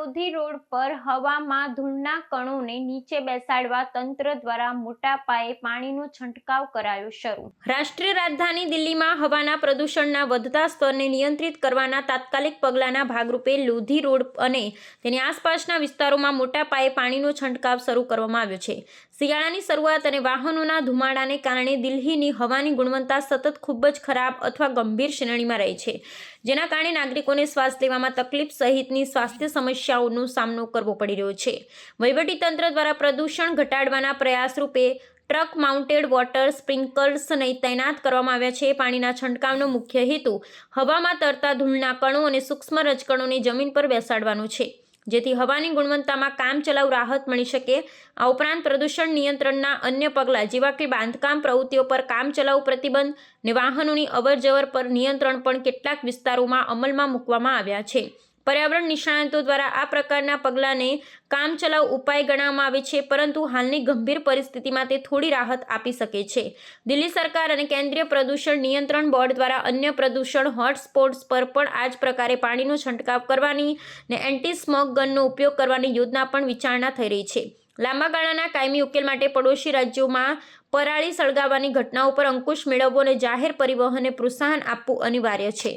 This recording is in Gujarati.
લોધી રોડ પર હવામાં ધૂળના કણોને નીચે બેસાડવા તંત્ર દ્વારા મોટા પાયે પાણીનો છંટકાવ કરાયો શરૂ. રાષ્ટ્રીય રાજધાની દિલ્હીમાં હવાના પ્રદૂષણના વધતા સ્તરને નિયંત્રિત કરવાના તાત્કાલિક પગલાંના ભાગરૂપે લોધી રોડ અને તેની આસપાસના વિસ્તારોમાં મોટા પાયે પાણીનો છંટકાવ શરૂ કરવામાં આવ્યો છે. શિયાળાની શરૂઆત અને વાહનોના ધુમાડાને કારણે દિલ્હીની હવાની ગુણવત્તા સતત ખૂબ જ ખરાબ અથવા ગંભીર શ્રેણીમાં રહી છે. જેના કારણે નાગરિકોને શ્વાસ લેવામાં તકલીફ સહિતની સ્વાસ્થ્ય સમસ્યાઓનો સામનો કરવો પડી રહ્યો છે. વહીવટીતંત્ર દ્વારા પ્રદૂષણ ઘટાડવાના પ્રયાસ રૂપે ટ્રક માઉન્ટેડ વોટર સ્પ્રિંકલર્સને તૈનાત કરવામાં આવ્યા છે. પાણીના છંટકાવનો મુખ્ય હેતુ હવામાં તરતા ધૂળના કણો અને સૂક્ષ્મ રજકણોને જમીન પર બેસાડવાનો છે. જેથી હવાની ગુણવત્તામાં કામચલાઉ રાહત મળી શકે. આ ઉપરાંત પ્રદૂષણ નિયંત્રણના અન્ય પગલાં જેવા કે બાંધકામ પ્રવૃત્તિઓ પર કામચલાઉ પ્રતિબંધ ને વાહનોની અવરજવર પર નિયંત્રણ પણ કેટલાક વિસ્તારોમાં અમલમાં મૂકવામાં આવ્યા છે. પર્યાવરણ નિષ્ણાંતો દ્વારા આ પ્રકારના પગલાંને કામચલાઉ ઉપાય ગણવામાં આવે છે, પરંતુ હાલની ગંભીર પરિસ્થિતિમાં તે થોડી રાહત આપી શકે છે. દિલ્હી સરકાર અને કેન્દ્રીય પ્રદૂષણ નિયંત્રણ બોર્ડ દ્વારા અન્ય પ્રદૂષણ હોટસ્પોટ્સ પર પણ આ જ પ્રકારે પાણીનો છંટકાવ કરવાની ને એન્ટી સ્મોક ગનનો ઉપયોગ કરવાની યોજના પણ વિચારણા થઈ રહી છે. લાંબા ગાળાના કાયમી ઉકેલ માટે પડોશી રાજ્યોમાં પરાળી સળગાવવાની ઘટનાઓ પર અંકુશ મેળવવો અને જાહેર પરિવહનને પ્રોત્સાહન આપવું અનિવાર્ય છે.